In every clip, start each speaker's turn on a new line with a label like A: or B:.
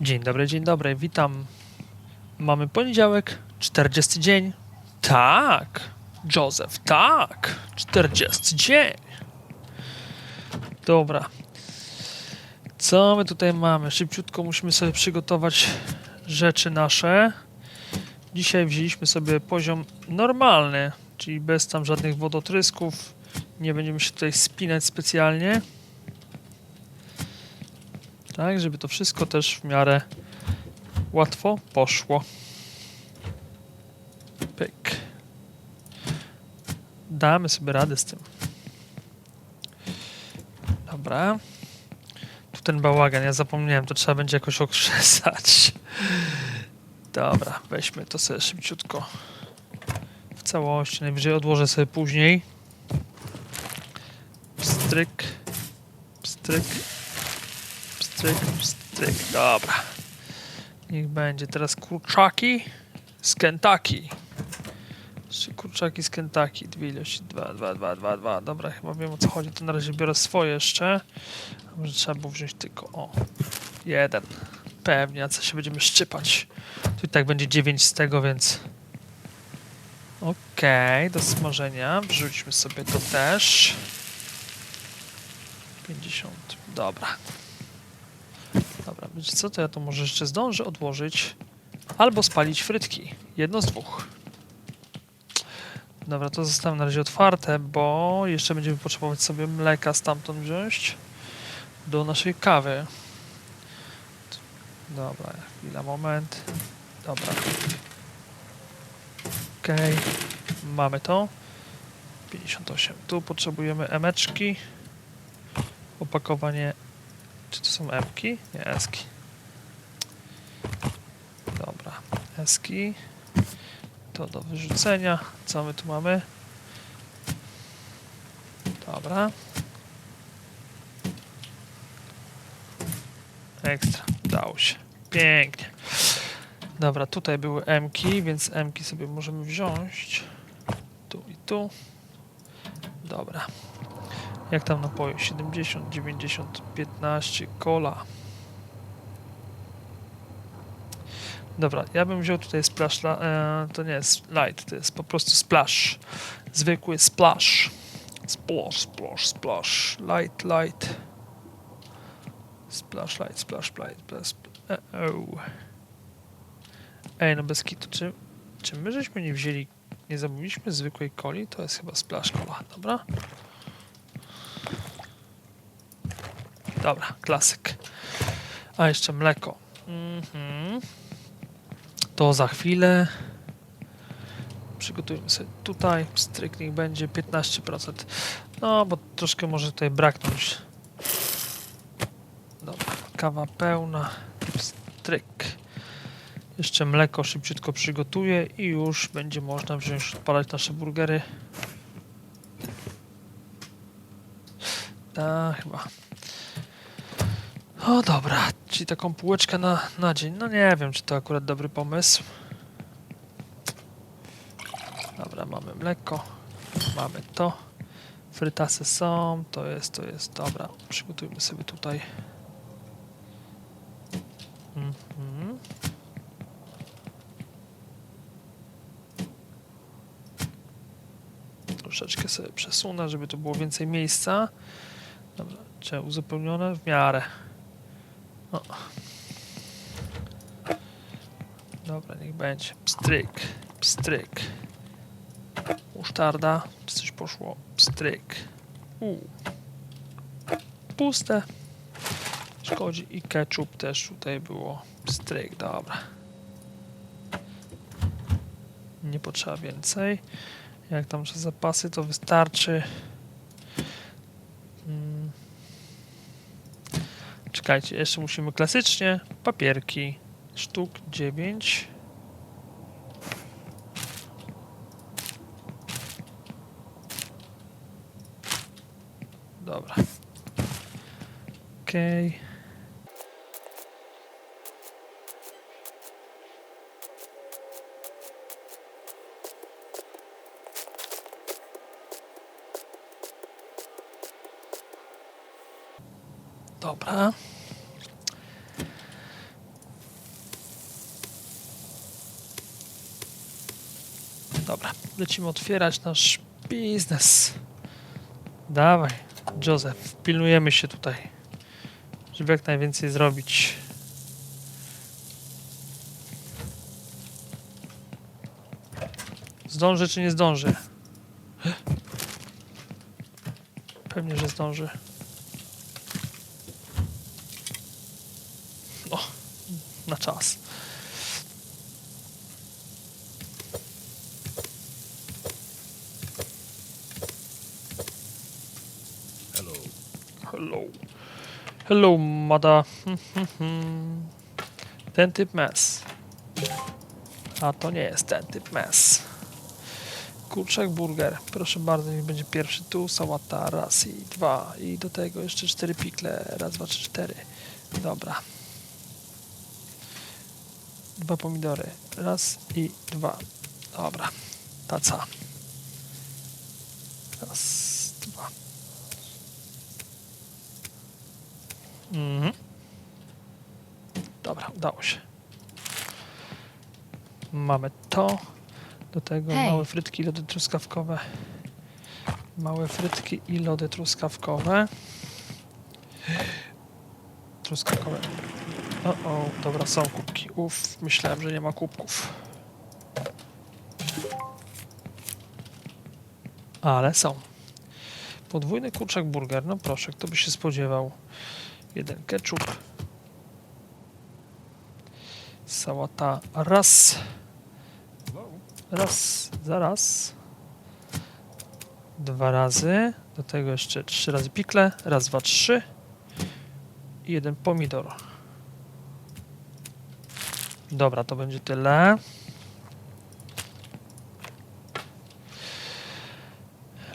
A: Dzień dobry, dzień dobry, witam. Mamy poniedziałek, 40 dzień. Tak, Józef, tak, 40 dzień. Dobra. Co my tutaj mamy? Szybciutko musimy sobie przygotować rzeczy nasze. Dzisiaj wzięliśmy sobie poziom normalny, czyli bez tam żadnych wodotrysków. Nie będziemy się tutaj spinać specjalnie. Tak, żeby to wszystko też w miarę łatwo poszło. Pyk. Damy sobie radę z tym. Dobra. Tu ten bałagan, ja zapomniałem, to trzeba będzie jakoś okrzesać. Dobra, weźmy to sobie szybciutko w całości. Najwyżej odłożę sobie później. Pstryk. Pstryk. Pstryk, pstryk. Dobra. Niech będzie teraz kurczaki z Kentucky. Trzy kurczaki z Kentucky. Dwie ilości. Dwa, dwa, dwa, dwa, dwa. Dobra, chyba wiem o co chodzi. To na razie biorę swoje jeszcze. Może trzeba było wziąć tylko, o, jeden. Pewnie, a co się będziemy szczypać. Tu i tak będzie 9 z tego, więc... Okej, do smażenia. Wrzućmy sobie to też. 50. Dobra. Wiecie co, to ja to może jeszcze zdążę odłożyć. Albo spalić frytki. Jedno z dwóch. Dobra, to zostawiam na razie otwarte, bo jeszcze będziemy potrzebować sobie mleka stamtąd wziąć do naszej kawy. Dobra, chwila, moment. Dobra. Okej, mamy to. 58. Tu potrzebujemy emeczki. Opakowanie. Czy to są emki? Nie, eski. Dobra, eski. To do wyrzucenia. Co my tu mamy? Dobra. Ekstra. Udało się. Pięknie. Dobra, tutaj były emki, więc emki sobie możemy wziąć. Tu i tu. Dobra. Jak tam napoje? 70, 90, 15, cola. Dobra, ja bym wziął tutaj splash, la- e, to nie jest light, to jest po prostu splash. Zwykły splash. Splash, splash, splash. Light, light. Splash, light, splash, light, splash. E, oh. Ej, no bez kitu, czy, czy my żeśmy nie wzięli, nie zamówiliśmy zwykłej coli? To jest chyba splash cola, dobra? Dobra, klasyk. A jeszcze mleko. Mhm. To za chwilę. Przygotujmy sobie tutaj. Stryk niech będzie 15%. No, bo troszkę może tutaj braknąć. Dobra, kawa pełna. Stryk. Jeszcze mleko szybciutko przygotuję i już będzie można wziąć, odpalać nasze burgery. Tak, chyba. O dobra, czyli taką półeczkę na, na dzień. No nie wiem, czy to akurat dobry pomysł. Dobra, mamy mleko. Mamy to. Frytasy są, to jest, to jest. Dobra, przygotujmy sobie tutaj. Mhm. Troszeczkę sobie przesunę, żeby tu było więcej miejsca. Dobra, czy uzupełnione? W miarę. O. Dobra, niech będzie. Pstryk, pstryk. Musztarda, czy coś poszło? Pstryk. U. Puste. Szkodzi i ketchup też tutaj było. Pstryk, dobra. Nie potrzeba więcej. Jak tam są zapasy, to wystarczy. Czekajcie, jeszcze musimy klasycznie. Papierki. Sztuk 9. Dobra. Okej. Dobra. Dobra, lecimy otwierać nasz biznes. Dawaj, Józef, pilnujemy się tutaj, żeby jak najwięcej zrobić. Zdąży czy nie zdąży? Pewnie, że zdąży. O, na czas. Hello. Hello, mada. Ten typ mes. A to nie jest ten typ mes. Kurczak burger. Proszę bardzo, niech będzie pierwszy tu. Sałata raz i dwa. I do tego jeszcze cztery pikle. Raz, dwa, trzy, cztery. Dobra. Dwa pomidory. Raz i dwa. Dobra. Taca. Raz, dwa. Mhm. Dobra, udało się. Mamy to. Do tego
B: Hej.
A: małe frytki i lody truskawkowe. Małe frytki i lody truskawkowe. Truskawkowe. O, o, dobra, są kubki. Uff, myślałem, że nie ma kubków. Ale są. Podwójny kurczak burger, no proszę, kto by się spodziewał. Jeden ketchup. Sałata raz. Raz, zaraz. Dwa razy. Do tego jeszcze trzy razy pikle. Raz, dwa, trzy. I jeden pomidor. Dobra, to będzie tyle.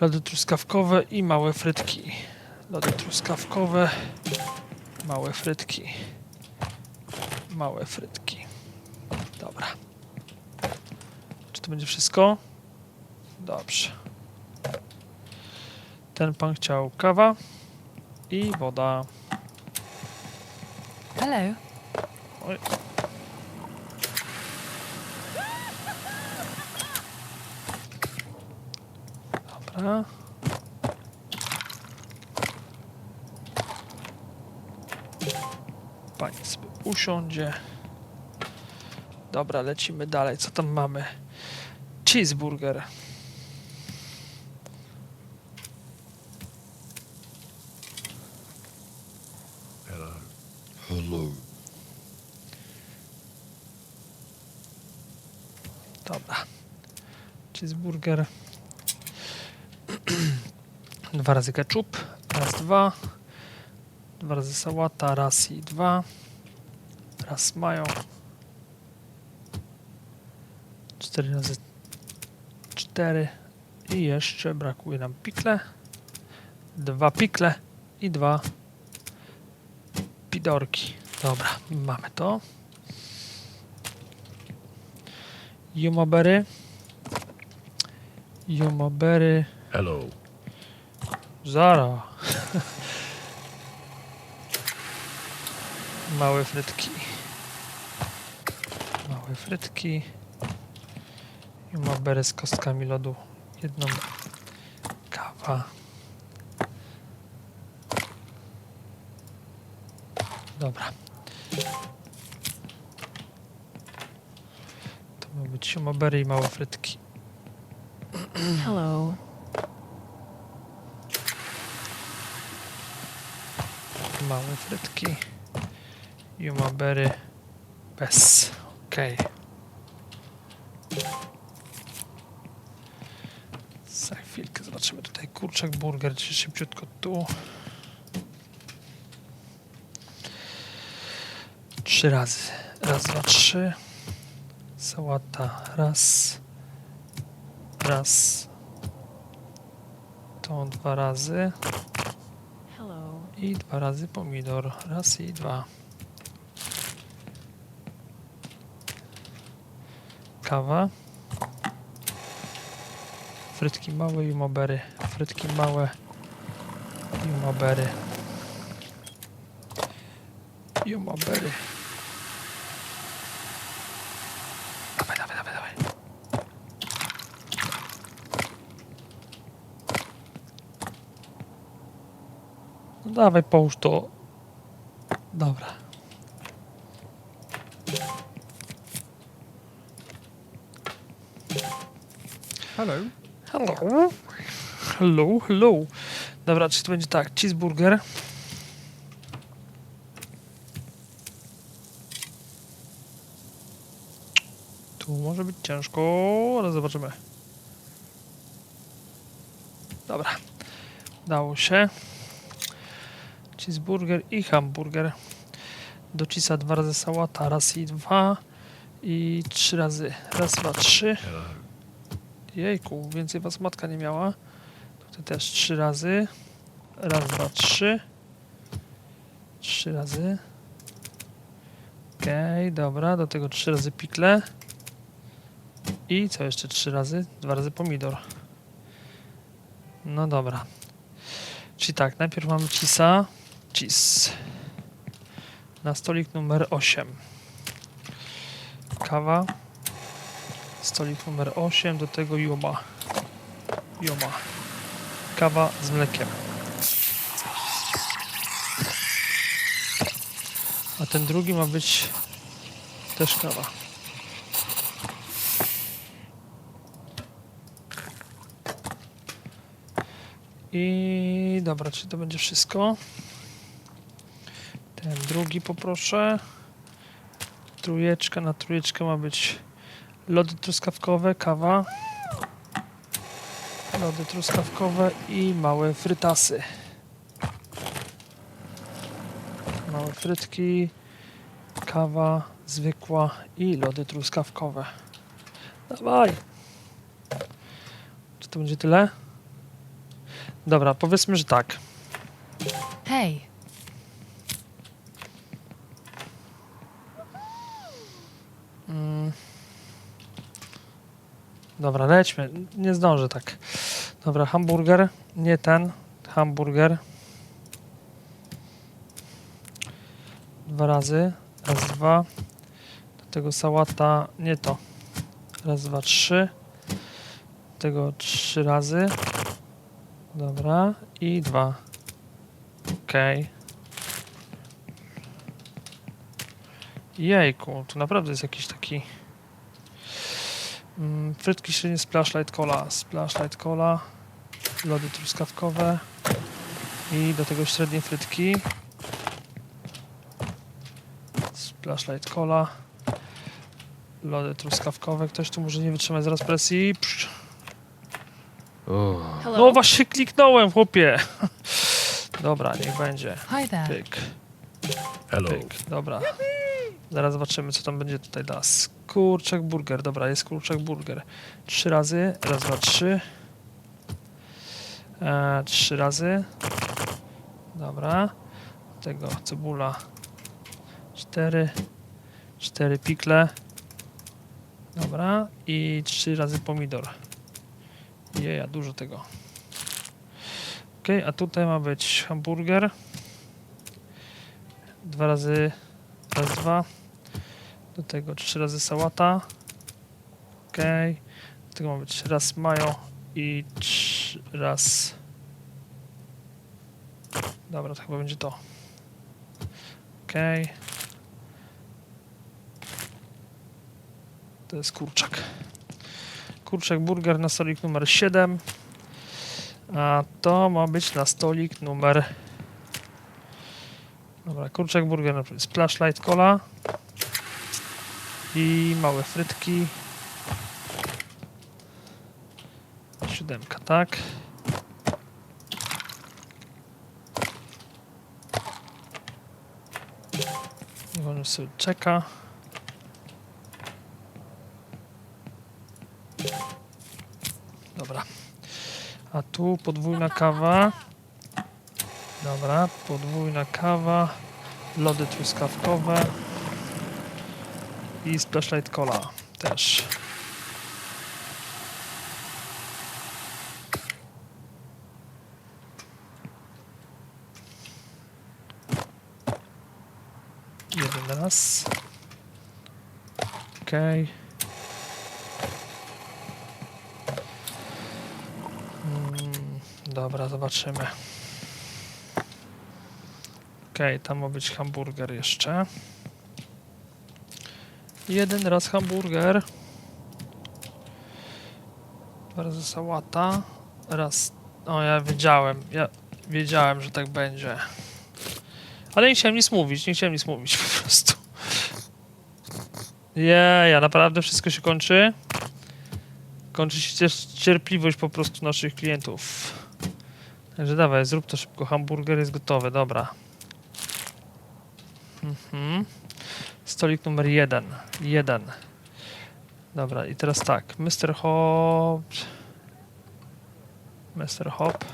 A: Lody truskawkowe i małe frytki. Lody truskawkowe, małe frytki. Małe frytki. Dobra. Czy to będzie wszystko? Dobrze. Ten pan chciał kawa i woda.
B: Hello.
A: Oj. Dobra. Pani sobie usiądzie. Dobra, lecimy dalej. Co tam mamy? Cheeseburger.
C: Hello.
A: Dobra. Cheeseburger. dwa razy ketchup. Raz, dwa. Dwa razy sałata. Raz i dwa. Raz mają. Cztery razy cztery. I jeszcze brakuje nam pikle. Dwa pikle i dwa pidorki. Dobra, mamy to. Jumobery. Jumobery.
C: Hello.
A: Zara. Małe frytki. Małe frytki. Jumobery z kostkami lodu. Jedną kawa. Dobra. To ma być jumobery i małe frytki.
B: Hello.
A: Małe frytki. Jumabery bez. Okej. Za chwilkę zobaczymy tutaj kurczak burger, czy szybciutko tu. Trzy razy. Raz, dwa, trzy. Sałata. Raz. Raz. To dwa razy. I dwa razy pomidor. Raz i dwa. kawa. Frytki małe i mobery. Frytki małe i mobery. I mobery. Dawaj, dawaj, dawaj, dawaj. No dawaj, połóż to. Dobra.
C: Hello.
A: Hello. Hello, hello. Dobra, czy to będzie tak? Cheeseburger. Tu może być ciężko, ale zobaczymy. Dobra. Dało się. Cheeseburger i hamburger. Do cheese'a dwa razy sałata, raz i dwa. I trzy razy. Raz, dwa, trzy. Jejku, więcej was matka nie miała. Tutaj też trzy razy. Raz, dwa, trzy. Trzy razy. Okej, dobra, do tego trzy razy pikle. I co jeszcze trzy razy? Dwa razy pomidor. No dobra. Czyli tak, najpierw mamy cisa. Cheese. Na stolik numer 8. Kawa. Stolik numer 8, do tego Juma. Juma. Kawa z mlekiem. A ten drugi ma być też kawa. I dobra, czy to będzie wszystko? Ten drugi poproszę. Trójeczka na trójeczkę ma być lody truskawkowe, kawa, lody truskawkowe i małe frytasy. Małe frytki, kawa zwykła i lody truskawkowe. Dawaj! Czy to będzie tyle? Dobra, powiedzmy, że tak.
B: Hey,
A: Mm. Dobra, lećmy. Nie zdążę tak. Dobra, hamburger. Nie ten. Hamburger. Dwa razy. Raz, dwa. Do tego sałata. Nie to. Raz, dwa, trzy. Do tego trzy razy. Dobra. I dwa. Okej. Jejku, to naprawdę jest jakiś taki... Mm, frytki średnie Splashlight Cola, Splashlight Cola, lody truskawkowe i do tego średnie frytki. Splashlight Cola, lody truskawkowe. Ktoś tu może nie wytrzymać zaraz presji. Psz.
B: hello.
A: No właśnie kliknąłem, chłopie. Dobra, niech będzie.
B: Hi there.
A: Pyk.
C: Hello.
A: Pyk, dobra. Zaraz zobaczymy, co tam będzie tutaj da. Kurczak burger, dobra, jest kurczak burger. Trzy razy, raz, dwa, trzy. E, trzy razy. Dobra. Do tego cebula. Cztery. Cztery pikle. Dobra. I trzy razy pomidor. Jeja, dużo tego. Ok, a tutaj ma być hamburger. Dwa razy Raz, dwa. Do tego trzy razy sałata. Ok. Do tego ma być raz mayo i trzy, raz. Dobra, to chyba będzie to. Ok. To jest kurczak. Kurczak burger na stolik numer 7. A to ma być na stolik numer Dobra, kurczak burger, na przykład splashlight cola i małe frytki. Siódemka, tak. On sobie czeka. Dobra. A tu podwójna kawa. Dobra, podwójna kawa, lody truskawkowe i splashlight cola też. Jeden raz. Okej. Mm, dobra, zobaczymy. Okej, tam ma być hamburger jeszcze. Jeden raz hamburger. Dwa razy sałata. Raz. O, ja wiedziałem. Ja wiedziałem, że tak będzie. Ale nie chciałem nic mówić, nie chciałem nic mówić po prostu. Je, ja naprawdę wszystko się kończy. Kończy się cier- cierpliwość po prostu naszych klientów. Także dawaj, zrób to szybko. Hamburger jest gotowy, dobra. Mhm. Stolik numer jeden. Jeden. Dobra, i teraz tak. Mr. Hop. Mr. Hop.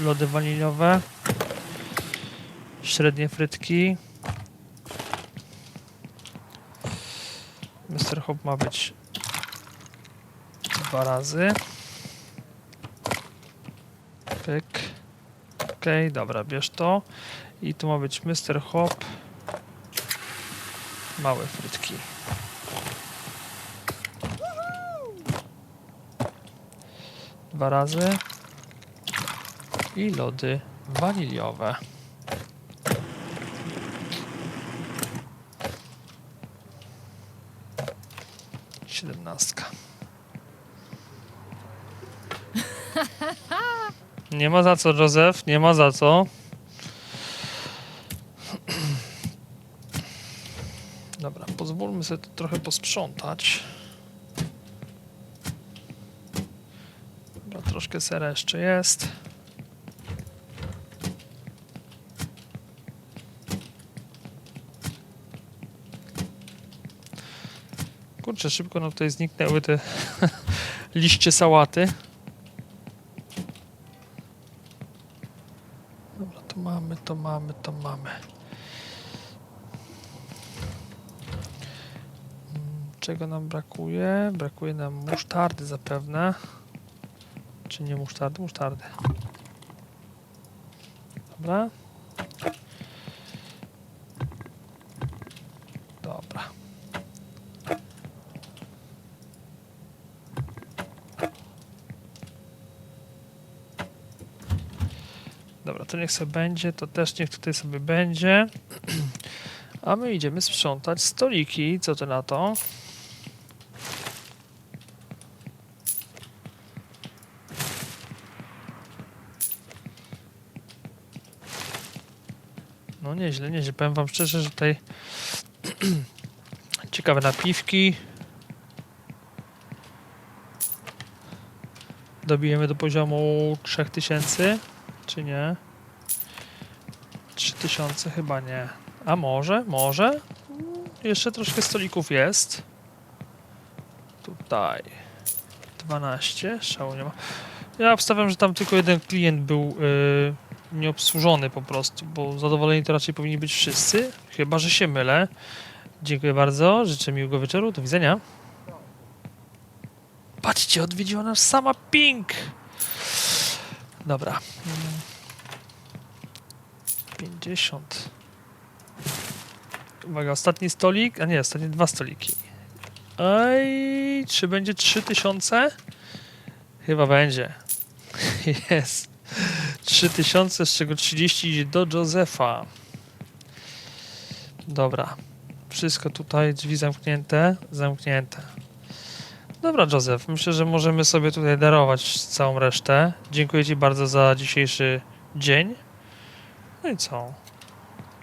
A: Lody waniliowe. Średnie frytki. Mr. Hop ma być dwa razy. Pyk. Okej, dobra, bierz to. I tu ma być Mr. Hop. Małe frytki. Dwa razy. I lody waniliowe. Siedemnastka. Nie ma za co, Józef, nie ma za co. Dobra, pozwólmy sobie to trochę posprzątać. Dobra, troszkę sera jeszcze jest. Kurczę, szybko nam tutaj zniknęły te liście sałaty. Dobra, to mamy, to mamy, to mamy. Mm, Czego nam brakuje? Brakuje nam musztardy zapewne. Czy nie musztardy? Musztardy. Dobra. Dobra. Dobra, to niech sobie będzie, to też niech tutaj sobie będzie. A my idziemy sprzątać stoliki. Co ty na to? No nieźle, nieźle. Powiem wam szczerze, że tutaj ciekawe napiwki. Dobijemy do poziomu 3000, czy nie? 3000 chyba nie. A może? Może? Jeszcze troszkę stolików jest. Tutaj. 12. Szału nie ma. Ja obstawiam, że tam tylko jeden klient był yy, nieobsłużony po prostu, bo zadowoleni to raczej powinni być wszyscy. Chyba, że się mylę. Dziękuję bardzo. Życzę miłego wieczoru. Do widzenia. Patrzcie, odwiedziła nas sama Pink. Dobra. Mm. 50. Uwaga, ostatni stolik. A nie, ostatnie dwa stoliki. Ej, czy będzie 3000? Chyba będzie. Jest. 3000, z czego 30 idzie do Józefa. Dobra. Wszystko tutaj, drzwi zamknięte, zamknięte. Dobra, Józef, myślę, że możemy sobie tutaj darować całą resztę. Dziękuję Ci bardzo za dzisiejszy dzień. No i co?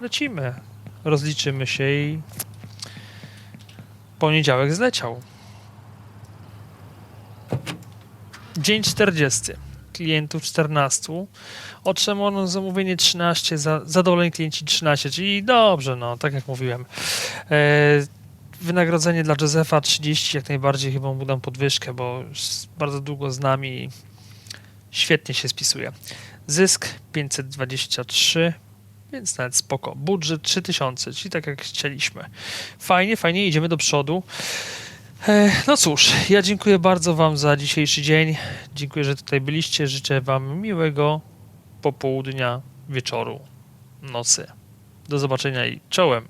A: Lecimy. Rozliczymy się i poniedziałek zleciał. Dzień 40. Klientów 14. Otrzymano zamówienie 13, za, zadowoleni klienci 13, czyli dobrze, no, tak jak mówiłem. E, wynagrodzenie dla Józefa 30, jak najbardziej chyba mu dam podwyżkę, bo bardzo długo z nami świetnie się spisuje. Zysk 523, więc nawet spoko. Budżet 3000, czyli tak jak chcieliśmy. Fajnie, fajnie, idziemy do przodu. E, No cóż, ja dziękuję bardzo Wam za dzisiejszy dzień. Dziękuję, że tutaj byliście. Życzę Wam miłego popołudnia, wieczoru, nocy. Do zobaczenia i czołem.